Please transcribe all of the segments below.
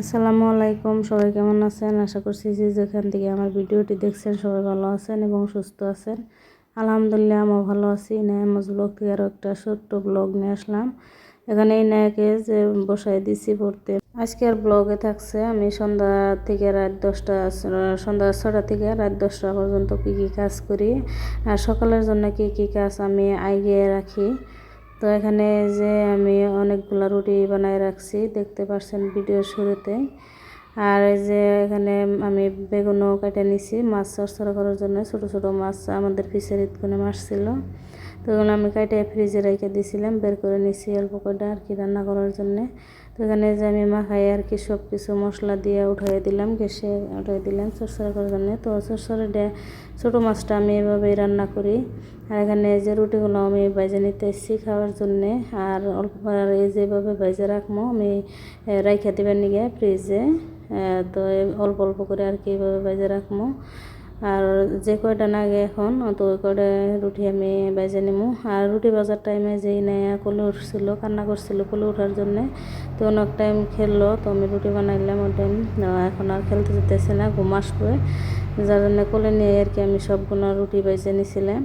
আসসালামু আলাইকুম, সবাই কেমন আছেন? আশা করছি যে যেখান থেকে আমার ভিডিওটি দেখছেন সবাই ভালো আছেন এবং সুস্থ আছেন। আলহামদুলিল্লাহ আমার ভালো আছি। নায়ামজ ব্লগ থেকে আরও একটা ছোট্ট ব্লগ নিয়ে আসলাম। এখানে এই নায়কে যে বসাই দিছি পড়তে। আজকের ব্লগে থাকছে, আমি সন্ধ্যা থেকে রাত দশটা, সন্ধ্যা ছটা থেকে রাত দশটা পর্যন্ত কী কী কাজ করি, আর সকালের জন্য কী কী কাজ আমি আইগিয়ে রাখি। তো এখানে যে আমি অনেকগুলো রুটি বানায় রাখছি, দেখতে পাচ্ছেন ভিডিওর শুরুতে। আর এই যে এখানে আমি বেগুনও কেটে নিছি, মাছ চরচড়া করার জন্য। ছোট ছোট মাছ আমাদের ফিসের কোনো মাছ ছিল তো আমি কেটে ফ্রিজে রেখে দিয়েছিলাম বের করে নিছি অল্প কটা আর কি রান্না করার জন্যে। এখানে যে আমি মাখাই আর কি সব কিছু মশলা দিয়ে উঠাই দিলাম, গ্যাসে উঠাই দিলাম চরচড়া করার জন্য। তো চরচড়া ছোটো মাছটা আমি এভাবেই রান্না করি। আর এখানে যে রুটিগুলো আমি বাইজে নিতে এসেছি খাওয়ার জন্যে, আর অল্প আর এই যেভাবে বাইজে রাখব, আমি রাইখা দেবেন নিগে ফ্রিজে। তো অল্প অল্প করে আর কি এইভাবে বাইজে রাখব। আর যে কয়টা নাগে এখন তো ওই কয়টা রুটি আমি বেজে নিমু। আর রুটি বাজার টাইমে যেই নেয়া কলু উঠছিল, কান্না করছিল কলু ওঠার জন্যে, তো অনেক টাইম খেললো, তো আমি রুটি বানাইলাম ওই টাইম এখন আর খেলতে যেতেছে না, ঘুম আসবে। যার জন্য কোলে নিয়ে আর কি আমি সবগুলো রুটি বেজে নিছিলাম।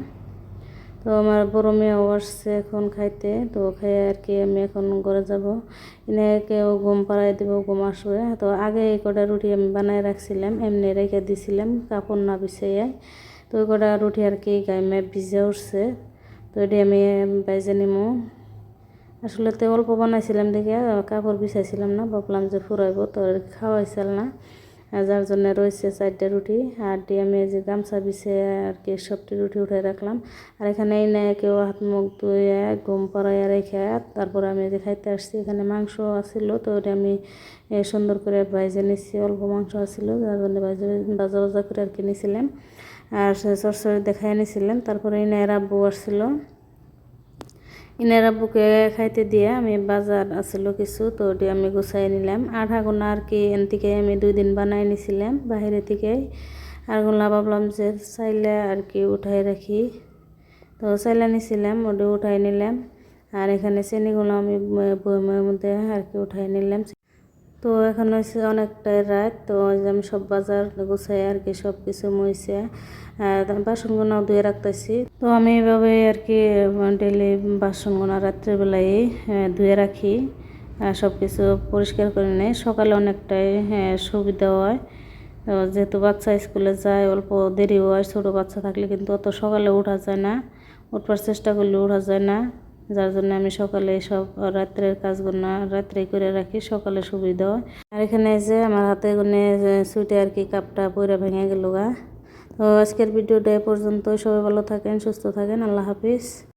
তো আমার বড় মেয়েও আসছে এখন খাইতে, তো খাই আর কি আমি এখন ঘরে যাব। এনে কেউ ঘুম পাড়াই দেব, ঘুম আসবে। তো আগে এই কটা রুটি আমি বানাই রাখছিলাম, এমনি রেখে দিছিলাম, কাপড় না বিছাইয়া। তো ওই কটা রুটি আর কি গায়ে ভিজে উঠছে। তো এটি আমি বাইজে নিমো। আসলে তো অল্প বানাইছিলাম দেখে, কাপড় বিছাইছিলাম না, ভাবলাম যে ফুরাইব, তো খাওয়াইছিল না। যার জন্য রয়েছে চারটে রুটি, আর দিয়ে আমি যে গামছা বিছে আর কি সবটি রুটি উঠে রাখলাম। আর এখানে এই নেয় কেউ হাত মুখ ধুয়ে, ঘুম পড়াইয়া রেখে তারপর আমি যে খাইতে আসছি, এখানে মাংস আসছিল তো ওটা আমি সুন্দর করে বাইজে নিচ্ছি অল্প মাংস আসছিল যার জন্য বাইজে বাজা বাজা করে আর কি নিয়েছিলাম আর সরসরি দেখাই নিয়েছিলেন তারপরে এই নেয় রাব্বু আসছিল। ইনারা বুকে খাইতে দিয়ে আমি বাজার আসলো কিছু, তো ওটি আমি গুছাই নিলাম। আধা গোনা আর কি এন থেকে আমি দুই দিন বানাই নিছিলাম বাহিরে থেকে। আর গোলা ভাবলাম যে চাইলে আর কি উঠাই রাখি। তো চাইলে নিছিলাম, ওটি উঠাই নিলাম। আর এখানে চেনিগুলো আমি বইমের মধ্যে আর কি উঠাই নিলাম। তো এখন হয়েছে অনেকটাই রাত, তো আমি সব বাজার গুছাই আর কি সব কিছু মইছে বাসনগুলো ধুয়ে রাখতেছি। তো আমি এভাবে আর কি ডেলি বাসনগুলো রাত্রেবেলায় ধুয়ে রাখি। সব কিছু পরিষ্কার করে নেই। সকালে অনেকটাই হ্যাঁ সুবিধা হয়। তো যেহেতু বাচ্চা স্কুলে যায়, অল্প দেরি হয়, ছোটো বাচ্চা থাকলে কিন্তু অত সকালে ওঠা যায় না। উঠবার চেষ্টা করলে ওঠা যায় না। যার জন্য আমি সকালে সব রাত্রের কাজগুলো রাত্রে করে রাখি, সকালে সুবিধা হয় আর এখানে যে আমার হাতে গুনে সুইটে আর কি কাপটা পরে ভেঙে গেল গা। তো আজকের ভিডিওটা এ পর্যন্ত সবাই ভালো থাকেন, সুস্থ থাকেন। আল্লাহ হাফিজ।